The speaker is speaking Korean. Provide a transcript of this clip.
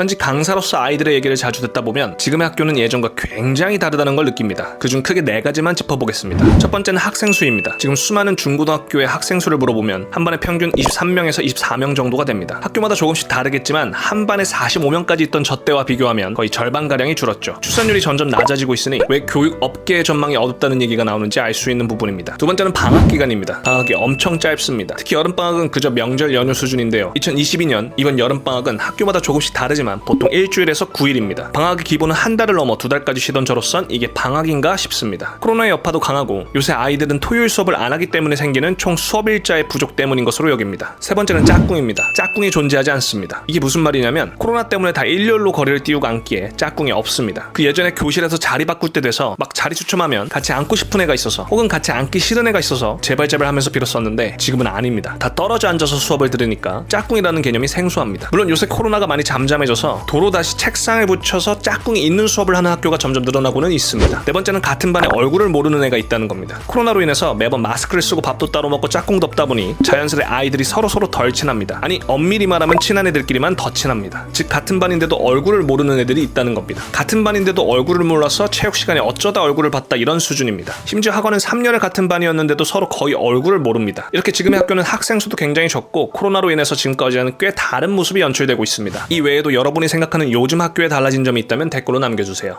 현직 강사로서 아이들의 얘기를 자주 듣다 보면 지금의 학교는 예전과 굉장히 다르다는 걸 느낍니다. 그중 크게 네 가지만 짚어보겠습니다. 첫 번째는 학생 수입니다. 지금 수많은 중고등학교의 학생 수를 물어보면 한 반에 평균 23명에서 24명 정도가 됩니다. 학교마다 조금씩 다르겠지만 한 반에 45명까지 있던 저 때와 비교하면 거의 절반 가량이 줄었죠. 출산율이 점점 낮아지고 있으니 왜 교육 업계의 전망이 어둡다는 얘기가 나오는지 알 수 있는 부분입니다. 두 번째는 방학 기간입니다. 방학이 엄청 짧습니다. 특히 여름 방학은 그저 명절 연휴 수준인데요. 2022년 이번 여름 방학은 학교마다 조금씩 다르지만 보통 일주일에서 9일입니다. 방학의 기본은 한 달을 넘어 두 달까지 쉬던 저로선 이게 방학인가 싶습니다. 코로나의 여파도 강하고 요새 아이들은 토요일 수업을 안 하기 때문에 생기는 총 수업 일자의 부족 때문인 것으로 여깁니다. 세 번째는 짝꿍입니다. 짝꿍이 존재하지 않습니다. 이게 무슨 말이냐면 코로나 때문에 다 일렬로 거리를 띄우고 앉기에 짝꿍이 없습니다. 그 예전에 교실에서 자리 바꿀 때 돼서 막 자리 추첨하면 같이 앉고 싶은 애가 있어서 혹은 같이 앉기 싫은 애가 있어서 제발 하면서 빌었었는데 지금은 아닙니다. 다 떨어져 앉아서 수업을 들으니까 짝꿍이라는 개념이 생소합니다. 물론 요새 코로나가 많이 잠잠해져서 도로 다시 책상에 붙여서 짝꿍이 있는 수업을 하는 학교가 점점 늘어나고는 있습니다. 네 번째는 같은 반에 얼굴을 모르는 애가 있다는 겁니다. 코로나로 인해서 매번 마스크를 쓰고 밥도 따로 먹고 짝꿍도 없다 보니 자연스레 아이들이 서로 서로 덜 친합니다. 아니 엄밀히 말하면 친한 애들끼리만 더 친합니다. 즉 같은 반인데도 얼굴을 모르는 애들이 있다는 겁니다. 같은 반인데도 얼굴을 몰라서 체육 시간에 어쩌다 얼굴을 봤다 이런 수준입니다. 심지어 학원은 3년을 같은 반이었는데도 서로 거의 얼굴을 모릅니다. 이렇게 지금의 학교는 학생 수도 굉장히 적고 코로나로 인해서 지금까지와는 꽤 다른 모습이 연출되고 있습니다. 이 외에도 여러분이 생각하는 요즘 학교에 달라진 점이 있다면 댓글로 남겨주세요.